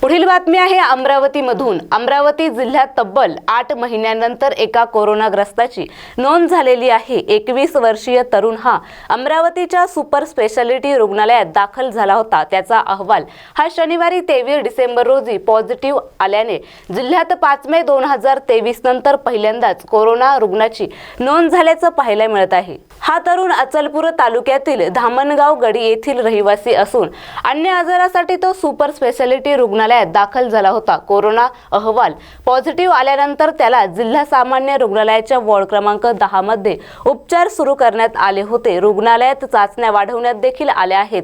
पुढील बातमी आहे अमरावतीमधून. अमरावती जिल्ह्यात तब्बल आठ महिन्यानंतर एका कोरोनाग्रस्ताची नोंद झालेली आहे. एकवीस वर्षीय तरुण हा अमरावतीच्या सुपर स्पेशालिटी रुग्णालयात दाखल झाला होता. त्याचा अहवाल हा शनिवारी तेवीस डिसेंबर रोजी पॉझिटिव्ह आल्याने जिल्ह्यात पाच मे दोन हजार तेवीस नंतर पहिल्यांदाच कोरोना रुग्णाची नोंद झाल्याचं पाहायला मिळत आहे. हा तरुण अचलपूर तालुक्यातील धामणगाव गडी येथील रहिवासी असून अन्य आजारासाठी तो सुपर स्पेशालिटी रुग्णालयात दाखल झाला होता. कोरोना अहवाल पॉझिटिव्ह आल्यानंतर त्याला जिल्हा सामान्य रुग्णालयाच्या वॉर्ड क्रमांक दहा मध्ये उपचार सुरू करण्यात आले होते. रुग्णालयात चाचण्या वाढवण्यात देखील आल्या आहेत.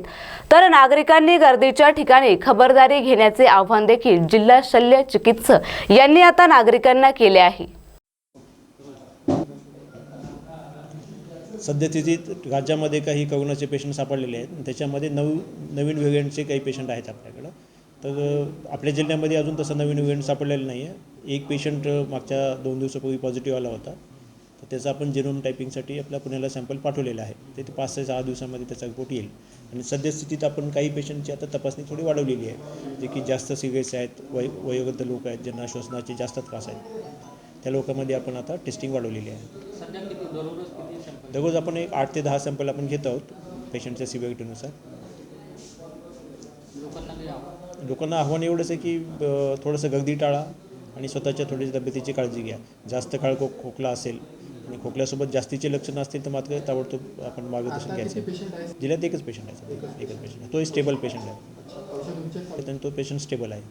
तर नागरिकांनी गर्दीच्या ठिकाणी खबरदारी घेण्याचे आव्हान देखील जिल्हा शल्य चिकित्सक यांनी आता नागरिकांना केले आहे. सद्यस्थितीत राज्यामध्ये काही कोरोनाचे पेशंट सापडलेले आहेत. त्याच्यामध्ये नऊ नवीन व्हेरियंटचे काही पेशंट आहेत आपल्याकडं. तर आपल्या जिल्ह्यामध्ये अजून तसं नवीन व्हेरियंट सापडलेलं नाही आहे एक पेशंट मागच्या दोन दिवसापूर्वी पॉझिटिव्ह आला होता. तर त्याचा आपण जेनोम टायपिंगसाठी आपल्या पुण्याला सॅम्पल पाठवलेला आहे. ते ते पाच ते सहा दिवसामध्ये त्याचा रिपोर्ट येईल. आणि सद्यस्थितीत आपण काही पेशंटची आता तपासणी थोडी वाढवलेली आहे. जे की जास्त सिरियस आहेत वय वयोवृद्ध लोक आहेत ज्यांना श्वसनाचे जास्त त्रास आहेत. त्या लोकांमध्ये आपण आता टेस्टिंग वाढवलेली आहे. दररोज आपण एक आठ ते दहा सॅम्पल आपण घेत आहोत पेशंटच्या सिव्हिरिटीनुसार लोकांना आव्हान? एवढंच आहे की थोडंसं गर्दी टाळा आणि स्वतःच्या थोडीशी तब्येतीची काळजी घ्या. जास्त काळ खो खोकला असेल आणि खोकल्यासोबत जास्तीचे लक्षणं असतील तर मात्र ताबडतोब आपण मार्गदर्शन घ्यायचं. जिल्ह्यात एकच पेशंट आहे. एकच पेशंट आहे. तोही स्टेबल पेशंट आहे. तो पेशंट स्टेबल आहे.